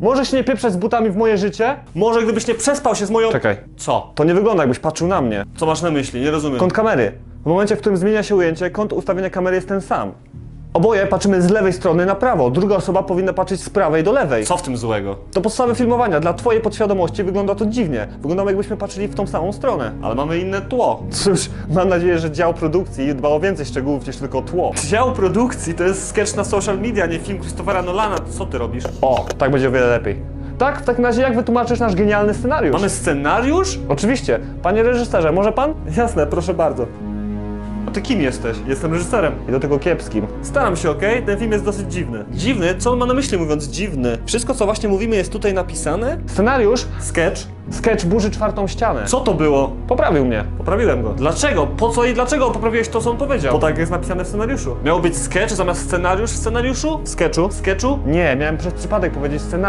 Możesz nie pieprzać z butami w moje życie? Może gdybyś nie przespał się z moją... Czekaj. Co? To nie wygląda jakbyś patrzył na mnie. Co masz na myśli? Nie rozumiem. Kąt kamery. W momencie, w którym zmienia się ujęcie, kąt ustawienia kamery jest ten sam. Oboje patrzymy z lewej strony na prawo, druga osoba powinna patrzeć z prawej do lewej. Co w tym złego? To podstawy filmowania. Dla twojej podświadomości wygląda to dziwnie. Wyglądamy jakbyśmy patrzyli w tą samą stronę. Ale mamy inne tło. Cóż, mam nadzieję, że dział produkcji dba o więcej szczegółów niż tylko tło. Dział produkcji to jest sketch na social media, nie film Christophera Nolana. Co ty robisz? O, tak będzie o wiele lepiej. Tak, w takim razie jak wytłumaczysz nasz genialny scenariusz? Mamy scenariusz? Oczywiście. Panie reżyserze, może pan? Jasne, proszę bardzo. Ty kim jesteś? Jestem reżyserem. I do tego kiepskim. Staram się, okej? Ten film jest dosyć dziwny. Dziwny? Co on ma na myśli mówiąc dziwny? Wszystko, co właśnie mówimy, jest tutaj napisane? Scenariusz? Sketch? Sketch burzy czwartą ścianę. Co to było? Poprawił mnie. Poprawiłem go. Dlaczego? Po co i dlaczego poprawiłeś to, co on powiedział? Bo tak jest napisane w scenariuszu. Miał być sketch zamiast scenariusz w scenariuszu? W sketchu? W sketchu? Nie, miałem przez przypadek powiedzieć scenariusz.